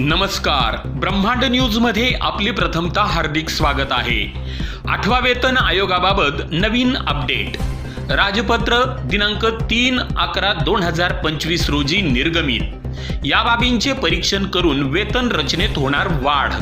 नमस्कार. ब्रह्मांड न्यूजमध्ये आपले प्रथमता हार्दिक स्वागत आहे. आठवा वेतन आयोगाबाबत नवीन अपडेट. राजपत्र दिनांक तीन अकरा दोन हजार पंचवीस रोजी निर्गमित. या बाबींचे परीक्षण करून वेतन रचनेत होणार वाढ.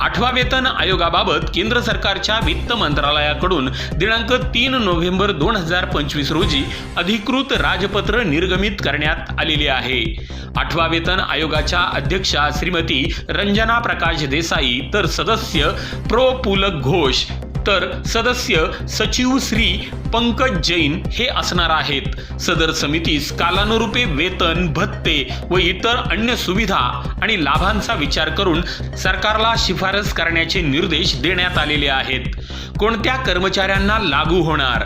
आठवा वेतन आयोगाबाबत केंद्र सरकारच्या वित्त मंत्रालयाकडून दिनांक तीन नोव्हेंबर दोन हजार पंचवीस रोजी अधिकृत राजपत्र निर्गमित करण्यात आलेले आहे. आठवा वेतन आयोगाच्या अध्यक्षा श्रीमती रंजना प्रकाश देसाई तर सदस्य प्रो. पुलक घोष तर सदस्य सचिव श्री पंकज जैन हे असणार आहेत. सदर समितीस कालानुरूपे वेतन भत्ते व इतर अन्य सुविधा आणि लाभांचा विचार करून सरकारला शिफारस करण्याचे निर्देश देण्यात आलेले आहेत. कोणत्या कर्मचाऱ्यांना लागू होणार?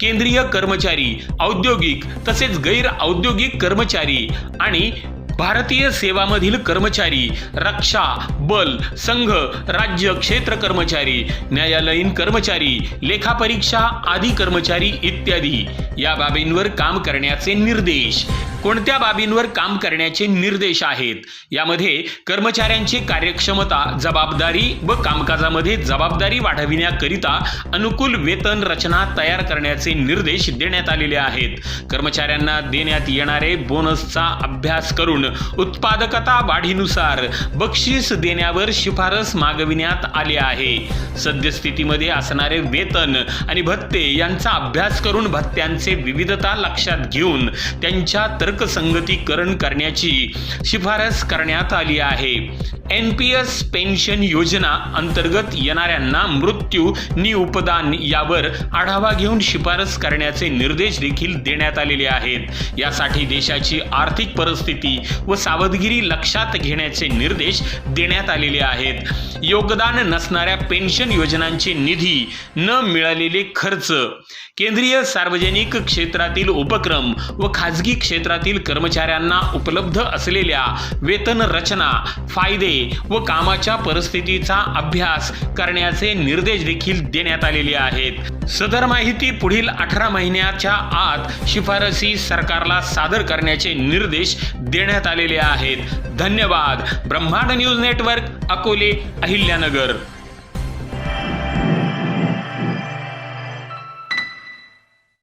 केंद्रीय कर्मचारी औद्योगिक तसेच गैर औद्योगिक कर्मचारी आणि भारतीय सेवामधील कर्मचारी रक्षा बल संघ राज्य क्षेत्र कर्मचारी न्यायालयीन कर्मचारी लेखापरीक्षा आदी कर्मचारी इत्यादी या बाबींवर काम करण्याचे निर्देश कोणत्या बाबींवर काम करण्याचे निर्देश आहेत? यामध्ये कर्मचाऱ्यांची कार्यक्षमता जबाबदारी व कामकाजामध्ये जबाबदारी वाढविण्याकरिता अनुकूल वेतन रचना तयार करण्याचे निर्देश देण्यात आलेले आहेत. कर्मचाऱ्यांना देण्यात येणारे बोनसचा अभ्यास करून उत्पादकता वाढीनुसार बक्षीस देण्यावर शिफारस मागविण्यात आली आहे. सद्यस्थितीमध्ये असणारे वेतन आणि भत्ते यांचा अभ्यास करून भत्त्यांचे विविधता लक्षात घेऊन त्यांच्या तर्कसंगतीकरण करण्याची शिफारस करण्यात आली आहे. एन पी एस पेन्शन योजना अंतर्गत येणाऱ्यांना मृत्यू निउपदान यावर आढावा घेऊन शिफारस करण्याचे निर्देश देखील देण्यात आलेले आहेत. यासाठी देशाची आर्थिक परिस्थिती व सावधगिरी लक्षात घेण्याचे निर्देश देण्यात आलेले आहेत. योगदान नसणाऱ्या पेन्शन योजनांचे निधी न मिळालेले खर्च. केंद्रीय सार्वजनिक क्षेत्रातील उपक्रम व खाजगी क्षेत्रातील कर्मचाऱ्यांना उपलब्ध असलेल्या वेतन रचना फायदे व कामाच्या परिस्थितीचा अभ्यास करण्याचे निर्देश देखील देण्यात आलेले आहेत. सदर माहिती पुढील अठरा महिन्याच्या आत शिफारसी सरकारला सादर करण्याचे निर्देश देण्यात आलेले आहेत. धन्यवाद. ब्रह्मांड न्यूज नेटवर्क अकोले अहिल्यानगर.